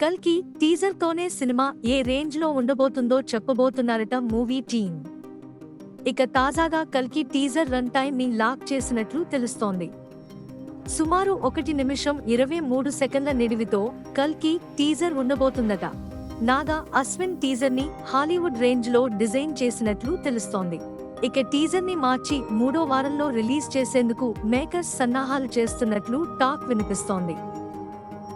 Teaser తోనే cinema ఏ రేంజ్లో ఉండబోతుందో చెప్పబోతున్నారట మూవీ టీం ఇక తాజాగా కల్కి టీజర్ రన్ టైం ని లాక్ చేసినట్లు తెలుస్తోంది. సుమారు ఒకటి నిమిషం ఇరవై మూడు సెకండ్ల నిడివితో కల్కి టీజర్ ఉండబోతుందట. నాగా అశ్విన్ టీజర్ని హాలీవుడ్ రేంజ్లో డిజైన్ చేసినట్లు తెలుస్తోంది. ఇక టీజర్ని మార్చి మూడో వారంలో రిలీజ్ చేసేందుకు మేకర్స్ సన్నాహాలు చేస్తున్నట్లు టాక్ వినిపిస్తోంది.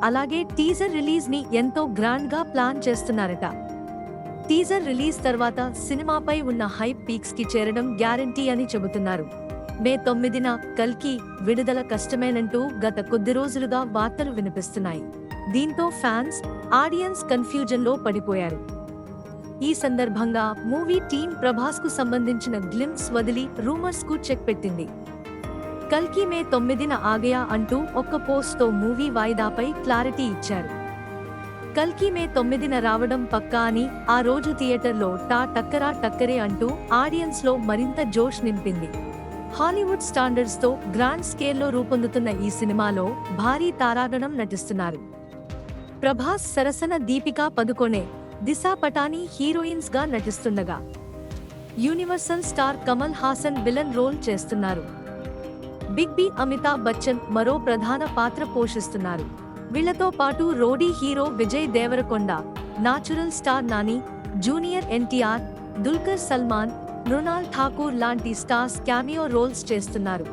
అలాగే టీజర్ రిలీజ్ని ఎంతో గ్రాండ్గా ప్లాన్ చేస్తున్నారట. టీజర్ రిలీజ్ తర్వాత సినిమాపై ఉన్న హైప్ పీక్స్కి చేరడం గ్యారంటీ అని చెబుతున్నారు. మే తొమ్మిదిన కల్కి విడుదల కష్టమేనంటూ గత కొద్ది రోజులుగా వార్తలు వినిపిస్తున్నాయి. దీంతో ఫ్యాన్స్ ఆడియన్స్ కన్ఫ్యూజన్లో పడిపోయారు. ఈ సందర్భంగా మూవీ టీం ప్రభాస్కు సంబంధించిన గ్లిమ్స్ వదిలి రూమర్స్కు చెక్ పెట్టింది. కల్కి మే తొమ్మిదిన ఆగయా అంటూ ఒక్క పోస్ట్తో మూవీ వాయిదాపై క్లారిటీ ఇచ్చారు. కల్కి మే తొమ్మిదిన రావడం పక్కా అని ఆ రోజు థియేటర్లో టా టక్కరా టక్కరే అంటూ ఆడియన్స్లో మరింత జోష్ నింపింది. హాలీవుడ్ స్టాండర్డ్స్తో గ్రాండ్ స్కేల్లో రూపొందుతున్న ఈ సినిమాలో భారీ తారాగణం నటిస్తున్నారు. ప్రభాస్ సరసన దీపికా పదుకొనే దిశా పటానీ హీరోయిన్స్గా నటిస్తుండగా. Universal star Kamal Haasan villain role చేస్తున్నారు. బిగ్ బి అమితాబ్ బచ్చన్ మరో ప్రధాన పాత్ర పోషిస్తున్నారు. వీళ్ళతో పాటు rowdy hero Vijay Deverakonda natural star Nani junior NTR Dulquer Salmaan Mrunal Thakur లాంటి స్టార్స్ క్యామియో రోల్స్ చేస్తున్నారు.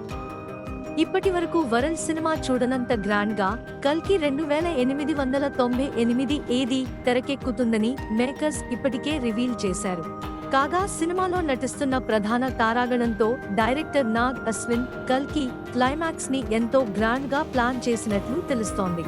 ఇప్పటి వరకు వరల్డ్ సినిమా చూడనంత గ్రాండ్గా కల్కి రెండు వేల ఎనిమిది వందల తొంభై ఎనిమిది ఏది తెరకెక్కుతుందని మేకర్స్ ఇప్పటికే రివీల్ చేశారు. కాగా సినిమాలో నటిస్తున్న ప్రధాన తారాగణంతో డైరెక్టర్ నాగ్ అశ్విన్ కల్కి క్లైమాక్స్ని ఎంతో గ్రాండ్గా ప్లాన్ చేసినట్లు తెలుస్తోంది.